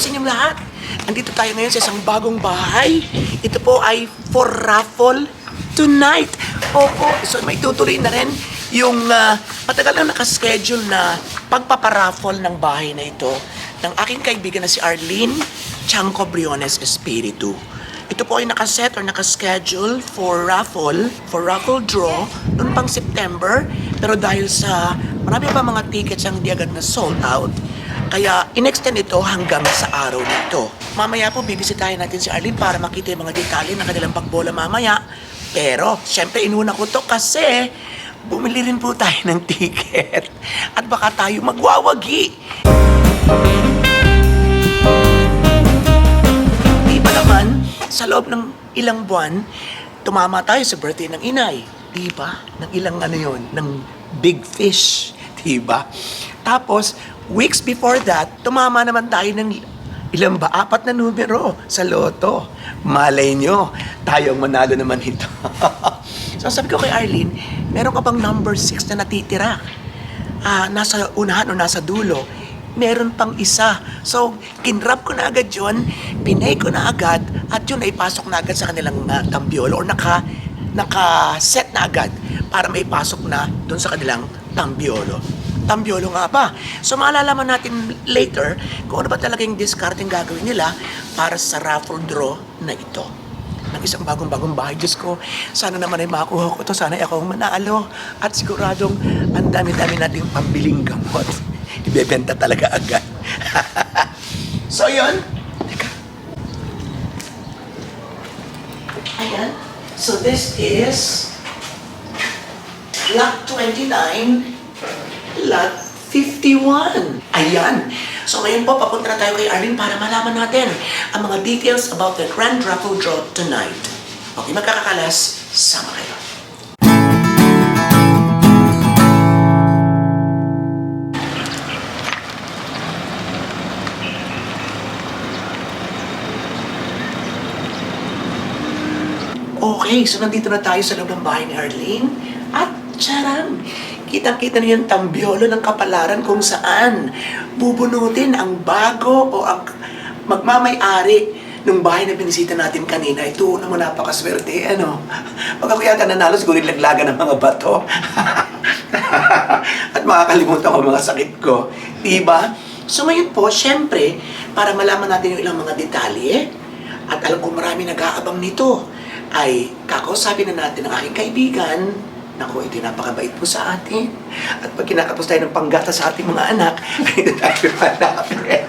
sa inyong lahat. Andito tayo ngayon sa isang bagong bahay. Ito po ay for raffle tonight. Opo, so may tutuloy na rin yung ah, matagal na nakaschedule na pagpaparaffle ng bahay na ito ng aking kaibigan na si Arlene Chanco Briones Espiritu. Ito po ay nakaset or nakaschedule for raffle, for raffle draw noon pang September. Pero dahil sa marami pa mga tickets ang di agad na sold out, kaya in-extend ito hanggang sa araw nito. Mamaya po bibisitahin natin si Arlene para makita yung mga detalye ng kanilang pagbola mamaya. Pero, syempre inuna ko to kasi bumili rin po tayo ng ticket. At baka tayo magwawagi. Di ba naman, sa loob ng ilang buwan, tumama tayo sa birthday ng inay. Di ba? Ng ilang ano yon ng big fish. Di ba? Tapos, weeks before that, tumama naman tayo ng ilang ba? Apat na numero sa loto. Malay nyo, tayo ang manalo naman ito. so sabi ko kay Arlene, meron ka bang number 6 na natitira? ah, nasa unahan o nasa dulo, meron pang isa. So, kinrap ko na agad yun, pinay ko na agad, at yun ay pasok na agad sa kanilang uh, tambiolo or naka, naka-set na agad para may pasok na doon sa kanilang tambiolo. Tambiolo nga ba? So, maalalaman natin later kung ano ba talaga yung discarding gagawin nila para sa raffle draw na ito ng isang bagong-bagong bahay. Diyos ko, sana naman ay makuha ko to. Sana ay ako ang manalo. At siguradong ang dami-dami nating pambiling gamot. Ibebenta talaga agad. so, yun. Teka. Ayan. So, this is lot 29, lot 51. Ayan. So ngayon po, papunta tayo kay Arlene para malaman natin ang mga details about the Grand Raffle Draw tonight. Okay, magkakakalas, sama kayo. Okay, so nandito na tayo sa loob ng bahay ni Arlene. At charang, kitang-kita niyo yung tambiolo ng kapalaran kung saan bubunutin ang bago o ang magmamay-ari ng bahay na binisita natin kanina. Ito naman napakaswerte, ano. Pag ako yata nanalo, siguro laglagan ng mga bato. At makakalimutan ko mga sakit ko. Diba? So ngayon po, syempre, para malaman natin yung ilang mga detalye, at alam ko marami nag-aabang nito, ay kakausapin na natin ang aking kaibigan. Naku, ito napakabait po sa atin. At pag kinakapos tayo ng panggata sa ating mga anak, ay ito tayo hanapin.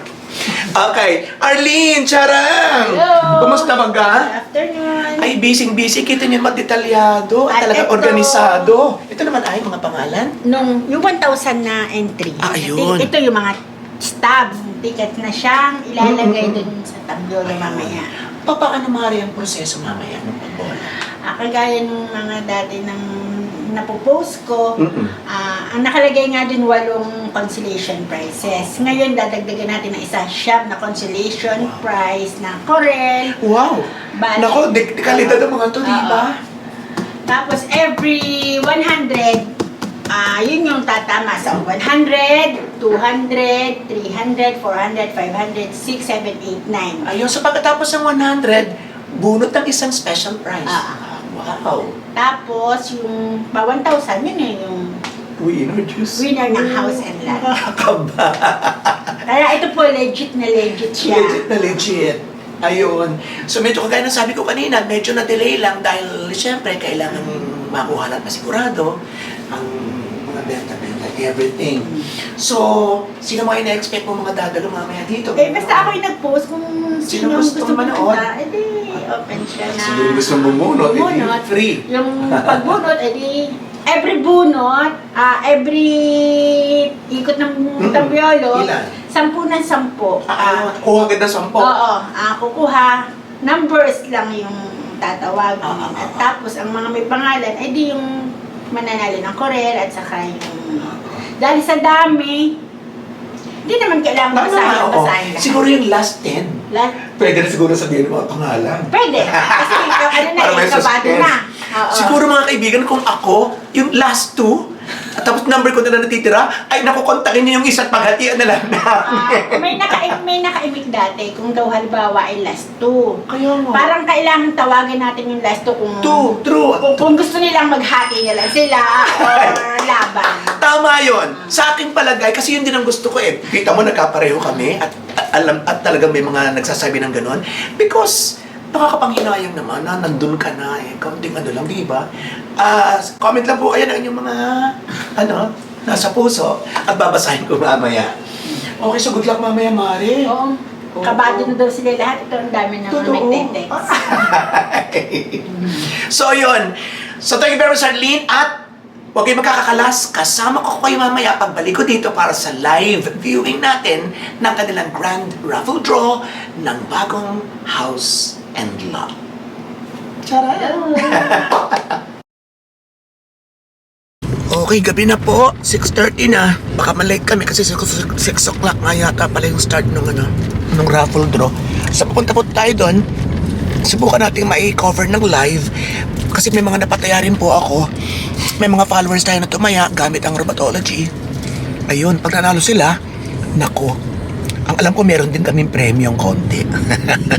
Okay, Arlene, charang! Hello! Kumusta ba ka? Good afternoon. Ay, busy-busy. Kita niyo madetalyado at At talaga ito- organisado. Ito naman ay mga pangalan. Nung yung 1,000 na entry. Ah, ayun. Ito yung mga stub ticket na siyang ilalagay Mm-mm. dun sa tambiolo Ayun. mamaya. Pa, paano maaari ang proseso mamaya ng pagbola? Ah, kagaya nung mga dati ng napopost ko, Mm-mm. ah, ang nakalagay nga din walong consolation prizes. Ngayon, dadagdagan natin ng isa siyam na consolation Wow. prize na Corel. Wow! Bali. Nako, de- de- kalidad ng mga to, di ba? Tapos every 100, ah yun yung tatama sa 100, 200, 300, 400, 500, 6, 7, 8, 9. Ayun, so pagkatapos ng 100, bunot ng isang special prize. Ah. Wow! Tapos yung pa 1,000, yun yun yung Winner juice. winner ng house and lot. Nakakaba. Kaya ito po legit na legit siya. Legit na legit. Ayun. So medyo kagaya ng sabi ko kanina, medyo na-delay lang dahil siyempre kailangan makuha lang masigurado ang mga everything. So, sino mga ina-expect mo mga dadalo mamaya dito? Eh, basta ako yung nag-post kung Sino sino, gusto gusto manood? edi open siya na. Sino gusto bumunot? Edi free. Yung pagbunot, edi every bunot, ah every ikot ng Mm-mm. tambiolo, Ilan? sampu ng sampu. Ah, kuha ka na sampo. Oo, ah, kukuha, numbers lang yung tatawagin. Ah, ah, ah, At ah. tapos, ang mga may pangalan, edi yung mananalo ng Corel at saka yung... Dahil sa dami, hindi naman kailangan Tama basahin, oo. basahin lahat. Siguro yung last 10. Lahat, Pwede na siguro sabihin ng mga pangalan. Pwede. Kasi yung ano na, Para may kabado suspense. na. Oo. Siguro mga kaibigan, kung ako, yung last two, At tapos number ko na lang natitira, ay nakukontakin niyo yung isa't paghatian na lang Ah, namin. may naka may nakaimik dati kung daw halimbawa ay last two. Kaya nga. Parang kailangan tawagin natin yung last two kung True, true. kung, kung gusto nilang maghati na lang sila or laban. Tama yon. Sa aking palagay, kasi yun din ang gusto ko eh. Kita mo, nagkapareho kami at, at alam at talagang may mga nagsasabi ng ganon. Because, nakakapanghinayang naman na nandun ka na eh. Kaunting ano lang, di ba? Ah, comment lang po kayo ng inyong mga, ano, nasa puso at babasahin ko mamaya. Okay, so good luck mamaya, Mari. Oo. Kabado na daw sila lahat. Ito ang dami naman Totoo. nagtetext. so, yun. So, thank you very much, Arlene. At huwag kayong magkakakalas. Kasama ko kayo mamaya pagbalik ko dito para sa live viewing natin ng kanilang grand raffle draw ng bagong house and lot. Tara! Okay, gabi na po. 6.30 na. Baka malate kami kasi 6 o'clock nga yata pala yung start nung ano, nung raffle draw. So pupunta po tayo doon. Subukan natin mai-cover ng live kasi may mga napataya rin po ako. May mga followers tayo na tumaya gamit ang Robotology. Ayun, pag nanalo sila, nako, ang alam ko meron din kaming premium konti.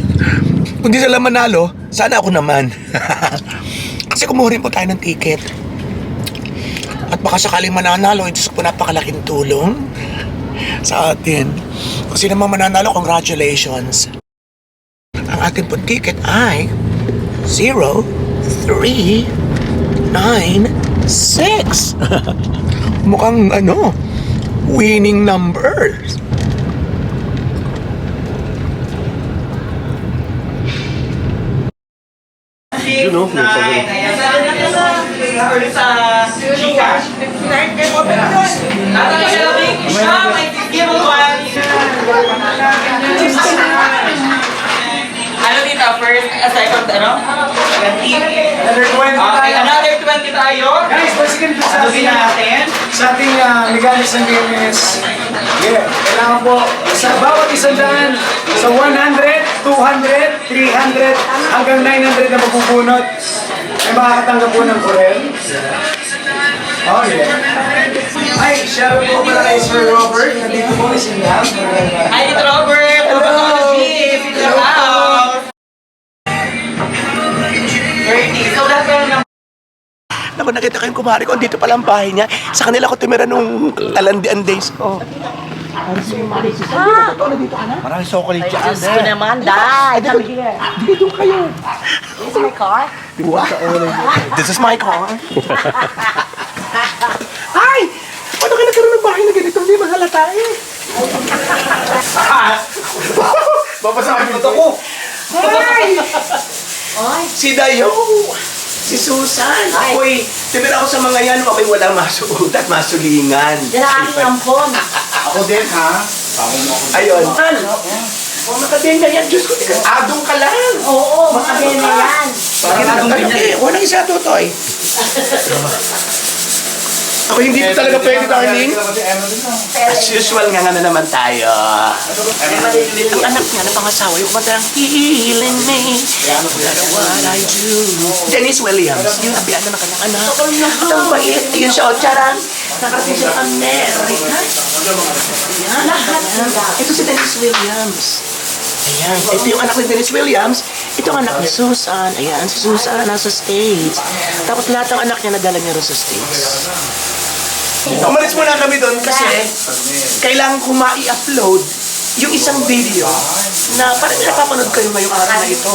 Kung di sila manalo, sana ako naman. kasi kumuha rin po tayo ng ticket. At baka sakaling mananalo, ito po napakalaking tulong sa atin. Kung sino mang mananalo, congratulations. Ang ating po ticket ay 0396. Mukhang ano, winning numbers. Yun o, may pagano. Ano dito? First, a second, ano? 20? Another 20 Okay, tayo. another 20 tayo. Guys, basican po sa ating, natin? sa ating uh, mechanics ng game is, yeah, kailangan po sa bawat isang daan, sa 100, 200, 300, hanggang 900 na mabubunot, ay makakatanggap po ng Corel. Oh, yeah. Ay, shout out po pala kay Sir Robert. Nandito po si Liam. Hi, Robert! Hello, Hello. Chief! In the house! 30. So, lahat kayo ng Naku, nakita ko yung kumari ko, dito pala ang bahay niya. Sa kanila ko tumira nung kalandian days ko. Maraming chocolate dyan. Diyos ko naman, dad. Come here. Dito kayo. This is my car. Wow. This is my car. Ay! Paano ka nagkaroon ng bahay na ganito? Hindi mahalata eh. Babasahin mo ito ko. Ay! Si Dayo! Si Susan! Uy, tumira ako sa mga yan, okay, walang masuot masulingan. Yan ang aking ampon. Ako din, ha? Ayun. Tan! Oh, makadenya yan. Diyos ko, tigas. Adong ka lang. Oo, mga bene yan. Bakit ang ganyan? Eh, walang isa tutoy. Ako hindi ko talaga pwede, darling. As usual nga nga na naman tayo. Ang anak niya na pangasawa, yung kumanta ng Healing me, no matter what I do. Dennis Williams, yung abiyan ng kanyang anak. At ang bait, yun siya, o charan. Nakarating siya ng Amerika. Ayan, ayan. Ito si Dennis Williams. Ayan, ito yung anak ni Dennis Williams. Ito ang anak ni Susan. Ayan, si Susan nasa States. Tapos lahat ng anak niya nadala niya rin sa States. Umalis muna kami doon kasi kailangan ko ma-i-upload yung isang video na parang napapanood kayo ngayong araw na ito.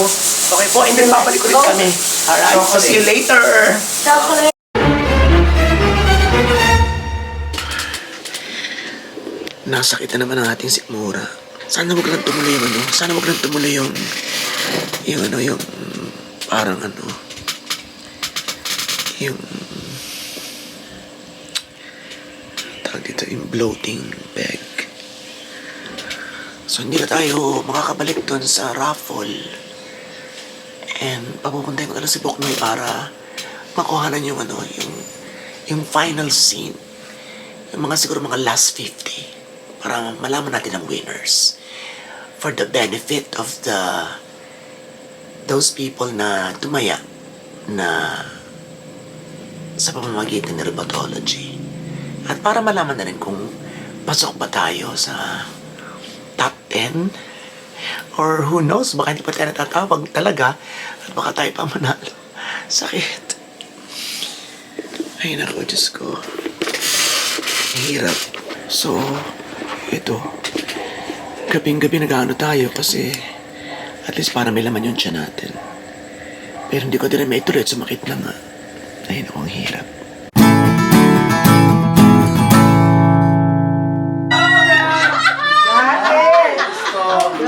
Okay po, and then babalik ulit kami. Alright, so see you later. Chocolate. Nasakit na naman ang ating sikmura. Sana wag lang tumuloy yung ano. Sana wag lang tumuloy yung... Yung ano, yung... Parang ano... Yung... Tawag dito, yung bloating bag. So, hindi na tayo makakabalik doon sa raffle. And papupuntahin ko na lang si Boknoy para makuhanan yung ano, yung... Yung final scene yung mga siguro mga last 50 para malaman natin ang winners for the benefit of the those people na tumaya na sa pamamagitan ng rheumatology. At para malaman na rin kung pasok ba tayo sa top 10 or who knows, baka hindi pa tayo natatawag talaga at baka tayo pa manalo. Sakit. Ay, naku, Diyos ko. Hirap. So, ito. Gabing-gabi nag tayo kasi at least para may laman yung tiyan natin. Pero hindi ko din na maituloy at sumakit na nga. Ay, naku, ang hirap.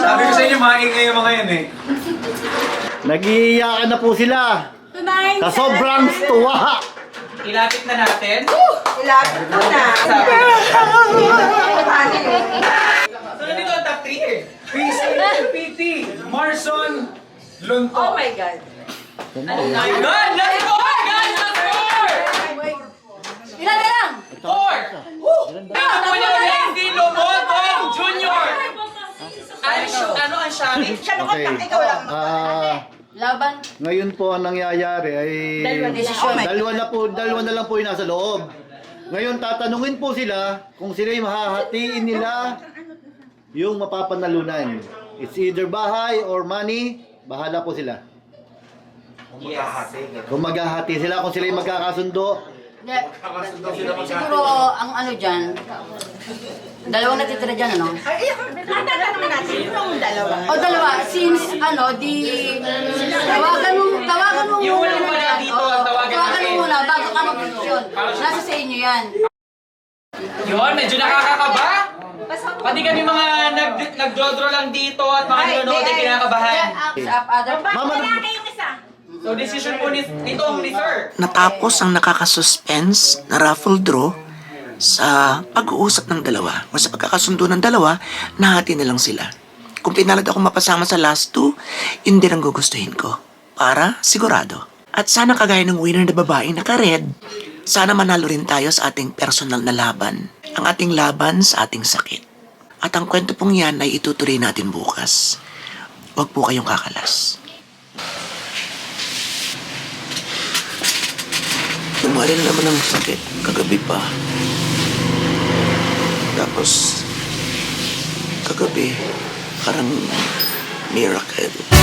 Sabi ko sa inyo, maingay yung mga yan eh. Nag-iiyakan na po sila. Sa sobrang tuwa. Ilapit na natin. Ilapit mo na. So, nandito ang top 3 eh. PC, PT, Marson, Lunto. Oh my God. Good! Let's score! Guys, let's score! Ilan na lang? Four! Po niyo Lacey Lomotong Jr. Ano, ano ang shari? Okay. Ah, Laban. ngayon po ang nangyayari ay Dalawa desisyon. dalawa na po, dalawa na lang po yung nasa loob. Ngayon tatanungin po sila kung sila yung mahahatiin nila yung mapapanalunan. It's either bahay or money, bahala po sila. Kung maghahati sila, kung sila yung magkakasundo, Hindi. Siguro, ang ano dyan, dalawang natitira dyan, ano? Ay, tatanungin natin yung dalawa. O dalawa, since ano, di... Tawagan mo, tawagan mo Yung muna. walang wala yan. dito, Oo, tawagan tawagan mo natin. muna bago ka mag-desisyon. Nasa sa inyo yan. Yun, medyo nakakakaba. Pati kami mga nag nagdodraw lang dito at mga nanonood ay kinakabahan. Mama, So, decision po ni, nitong ni Sir. Natapos ang nakakasuspense na raffle draw sa pag-uusap ng dalawa o sa pagkakasundo ng dalawa, nahati na lang sila. Kung pinalad ako mapasama sa last two, yun din ang gugustuhin ko. Para sigurado. At sana kagaya ng winner na babae na ka-red, sana manalo rin tayo sa ating personal na laban. Ang ating laban sa ating sakit. At ang kwento pong yan ay itutuloy natin bukas. Huwag po kayong kakalas. Tumali na naman ang sakit kagabi pa. Tapos, kagabi, parang miracle.